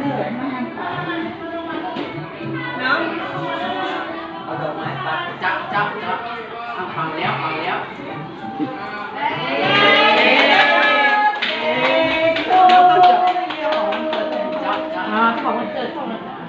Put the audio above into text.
เลยมาน้ำเอาดอกไม้ปัดจับจับจับทำแล้วทำแล้ว